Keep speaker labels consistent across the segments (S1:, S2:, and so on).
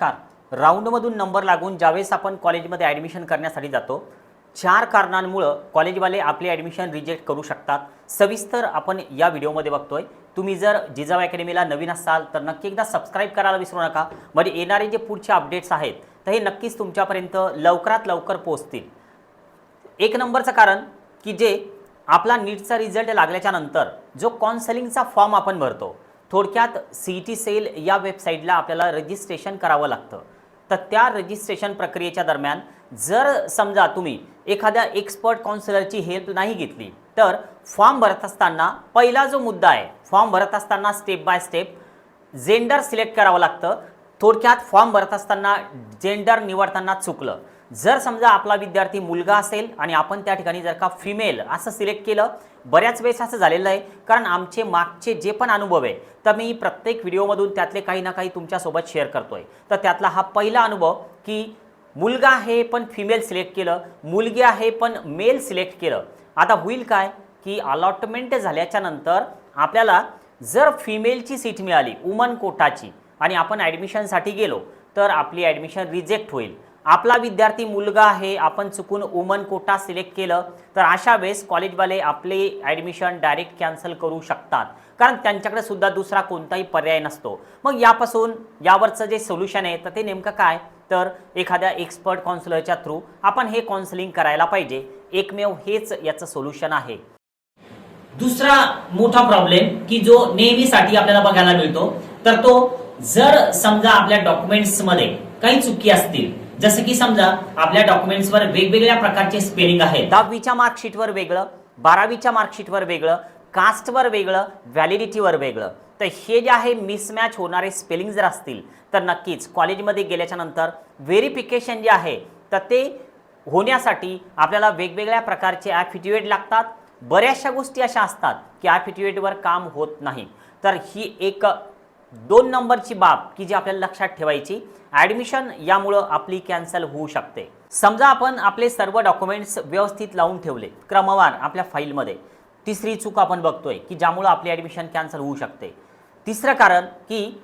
S1: नमस्कार राऊंडमधून नंबर लागून ज्यावेळेस आपण कॉलेजमध्ये ॲडमिशन करण्यासाठी जातो चार कारणांमुळं कॉलेजवाले आपले ॲडमिशन रिजेक्ट करू शकतात. सविस्तर आपण या व्हिडिओमध्ये बघतोय. तुम्ही जर जिजाऊ अकॅडमीला नवीन असाल तर नक्की एकदा सबस्क्राईब करायला विसरू नका. म्हणजे येणारे जे पुढचे अपडेट्स आहेत तर हे नक्कीच तुमच्यापर्यंत लवकरात लवकर पोहोचतील. एक नंबरचं कारण की जे आपला नीटचा रिझल्ट लागल्याच्या नंतर जो काउन्सलिंगचा फॉर्म आपण भरतो थोडक्यात सी टी सेल या वेबसाईटला आपल्याला रजिस्ट्रेशन करावं लागतं. तर त्या रजिस्ट्रेशन प्रक्रियेच्या दरम्यान जर समजा तुम्ही एखाद्या एक्सपर्ट काउन्सिलरची हेल्प नाही घेतली तर फॉर्म भरत असताना पहिला जो मुद्दा आहे फॉर्म भरत असताना step by step gender select करावं लागतं. थोडक्यात फॉर्म भरत असताना जेंडर निवडताना चुकलं. जर समजा आपला विद्यार्थी मुलगा असेल आणि आपण त्या ठिकाणी जर का फिमेल असं सिलेक्ट केलं बऱ्याच वेळेस असं झालेलं आहे. कारण आमचे मागचे जे पण अनुभव आहे तर मी प्रत्येक व्हिडिओमधून त्यातले काही ना काही तुमच्यासोबत शेअर करतो आहे तर त्यातला हा पहिला अनुभव की मुलगा आहे पण फिमेल सिलेक्ट केलं मुलगी आहे पण मेल सिलेक्ट केलं. आता होईल काय? की अलॉटमेंट झाल्याच्यानंतर आपल्याला जर फिमेलची सीट मिळाली वुमन कोटाची आणि आपण ॲडमिशनसाठी गेलो तर आपली ॲडमिशन रिजेक्ट होईल. आपला विद्यार्थी मुलगा आहे आपण चुकून वुमन कोटा सिलेक्ट केलं तर अशा वेळेस कॉलेजवाले आपले ॲडमिशन डायरेक्ट कॅन्सल करू शकतात. कारण त्यांच्याकडे सुद्धा दुसरा कोणताही पर्याय नसतो. मग यापासून यावरचं जे सोल्युशन आहे तर ते नेमकं काय? तर एखाद्या एक्सपर्ट काउन्सिलरच्या थ्रू आपण हे काउन्सिलिंग करायला पाहिजे. एकमेव हेच याचं सोल्युशन आहे. दुसरा मोठा प्रॉब्लेम की जो नेहमीसाठी आपल्याला बघायला मिळतो तर तो जर समजा आपल्या डॉक्युमेंट्समध्ये काही चुकी असतील जसं की समजा आपल्या डॉक्युमेंट्सवर वेगवेगळ्या प्रकारचे स्पेलिंग आहे दहावीच्या मार्कशीटवर वेगळं बारावीच्या मार्कशीटवर वेगळं कास्टवर वेगळं व्हॅलिडिटीवर वेगळं. तर हे जे आहे मिसमॅच होणारे स्पेलिंग जर असतील तर नक्कीच कॉलेजमध्ये गेल्याच्यानंतर व्हेरिफिकेशन जे आहे तर ते होण्यासाठी आपल्याला वेगवेगळ्या प्रकारचे ॲफिट्युएट लागतात. बऱ्याचशा गोष्टी अशा असतात की ॲफिडेविटवर काम होत नाही. तर ही एक दोन नंबरची बाब की जी आपल्याला लक्षात ठेवायची ॲडमिशन यामुळं आपली कॅन्सल होऊ शकते. समजा आपण आपले सर्व डॉक्युमेंट्स व्यवस्थित लावून ठेवले क्रमवार आपल्या फाईलमध्ये. तिसरी चूक आपण बघतोय की ज्यामुळं आपली ॲडमिशन कॅन्सल होऊ शकते. तिसरं कारण की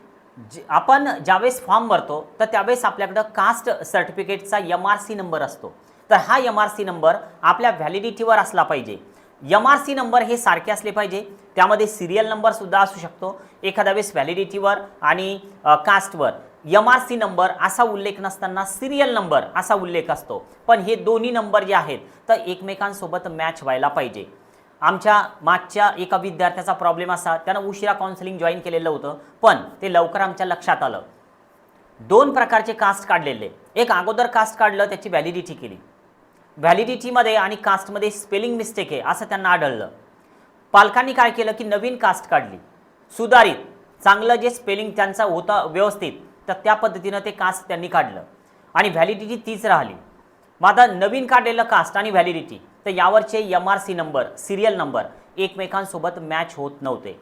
S1: आपण ज्यावेळेस फॉर्म भरतो तर त्यावेळेस आपल्याकडं कास्ट सर्टिफिकेटचा एम आर सी नंबर असतो. तर हा एम आर सी नंबर आपल्या व्हॅलिडिटीवर असला पाहिजे. एम आर सी नंबर हे सारखे असले पाहिजे. त्यामध्ये सिरियल नंबरसुद्धा असू शकतो. एखाद्या वेळेस व्हॅलिडिटीवर आणि कास्टवर एम आर सी नंबर असा उल्लेख नसताना सिरियल नंबर असा उल्लेख असतो. पण हे दोन्ही नंबर जे आहेत तर एकमेकांसोबत मॅच व्हायला पाहिजे. आमच्या मागच्या एका विद्यार्थ्याचा प्रॉब्लेम असा त्यानं उशिरा काउन्सिलिंग जॉईन केलेलं होतं पण ते लवकर आमच्या लक्षात आलं. दोन प्रकारचे कास्ट काढलेले. एक अगोदर कास्ट काढलं त्याची व्हॅलिडिटी केली. व्हॅलिडिटीमध्ये आणि कास्टमध्ये स्पेलिंग मिस्टेक आहे असं त्यांना आढळलं. पालकांनी काय केलं की नवीन कास्ट काढली. सुधारित चांगलं जे स्पेलिंग त्यांचा होता व्यवस्थित तर त्या पद्धतीनं ते कास्ट त्यांनी काढलं. आणि व्हॅलिडिटी तीच राहिली. मग आता नवीन काढलेलं कास्ट आणि व्हॅलिडिटी तर यावरचे M R C number serial number एकमेकांसोबत मॅच होत नव्हते.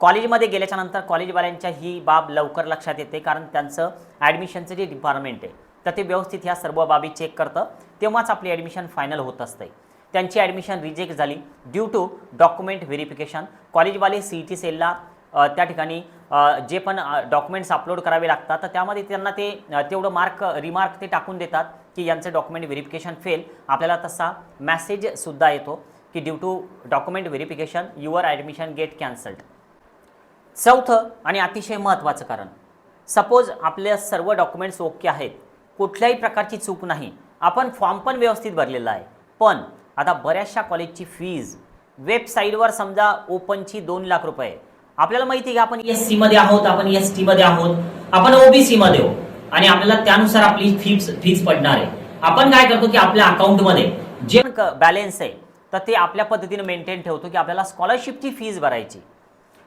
S1: कॉलेजमध्ये गेल्याच्यानंतर कॉलेजवाल्यांच्या ही बाब लवकर लक्षात येते कारण त्यांचं ॲडमिशनचं जे डिपार्टमेंट आहे तर ते व्यवस्थित ह्या सर्व बाबी चेक करतं. तेव्हाच आपली ॲडमिशन फायनल होत असते. त्यांची ॲडमिशन रिजेक्ट झाली ड्यू टू डॉक्युमेंट व्हेरिफिकेशन कॉलेजवाले सी ई टी सेलला त्या ठिकाणी जे पण डॉक्युमेंट्स अपलोड करावे लागतात तर त्यामध्ये त्यांना ते तेवढं मार्क रिमार्क ते टाकून देतात की यांचं डॉक्युमेंट व्हेरिफिकेशन फेल आपल्याला तसा मॅसेजसुद्धा येतो की due to document verification your admission get cancelled चौथं आणि अतिशय महत्त्वाचं कारण. सपोज आपल्या सर्व डॉक्युमेंट्स ओके आहेत. कुठल्याही प्रकारची चूक नाही. आपण फॉर्म पण व्यवस्थित भरलेला आहे. पण आता बऱ्याचशा कॉलेजची फीज वेबसाईटवर समजा ओपनची दोन लाख रुपये. आपल्याला माहिती आहे की आपण एस सीमध्ये आहोत आपण एस टीमध्ये आहोत. आपण ओबीसीमध्ये आहोत. आणि आपल्याला त्यानुसार आपली फीज फीज पडणार आहे. आपण काय करतो की आपल्या अकाउंटमध्ये जे बॅलेन्स आहे तर ते आपल्या पद्धतीने मेंटेन ठेवतो की आपल्याला स्कॉलरशिपची फीज भरायची.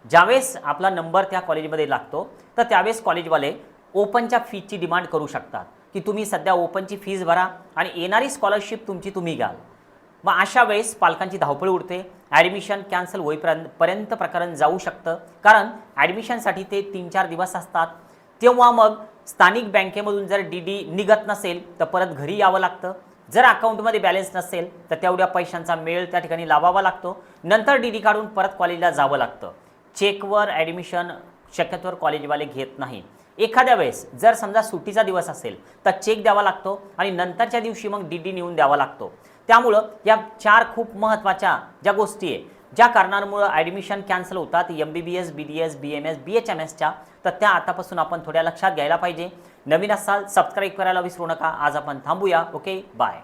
S1: ज्यावेळेस आपला नंबर त्या कॉलेजमध्ये लागतो तर त्यावेळेस कॉलेजवाले ओपनच्या फीजची डिमांड करू शकतात. की तुम्ही सध्या ओपनची फीज भरा आणि येणारी स्कॉलरशिप तुमची तुम्ही घ्याल मग अशा वेळेस पालकांची धावपळ उडते. ॲडमिशन कॅन्सल होईपर्यंत पर्यंत प्रकरण जाऊ शकतं. कारण ॲडमिशनसाठी ते तीन चार दिवस असतात. तेव्हा मग स्थानिक बँकेमधून जर डी डी निघत नसेल तर परत घरी यावं लागतं. जर अकाउंटमध्ये बॅलन्स नसेल तर तेवढ्या पैशांचा मेळ त्या ठिकाणी लावावा लागतो. नंतर डी डी काढून परत कॉलेजला जावं लागतं. चेकवर ॲडमिशन शक्यतोवर कॉलेजवाले घेत नाही एखाद्या वेळेस जर समजा सुट्टीचा दिवस असेल तर चेक द्यावा लागतो आणि नंतरच्या दिवशी मग डी डी नेऊन द्यावा लागतो. त्यामुळं या चार खूप महत्त्वाच्या ज्या गोष्टी आहे ज्या कारणांमुळं ॲडमिशन कॅन्सल होतात M B B S B D S B M S B H M एसच्या तर त्या आतापासून आपण थोड्या लक्षात घ्यायला पाहिजे. नवीन असाल सबस्क्राईब करायला विसरू नका. आज आपण थांबूया. Okay bye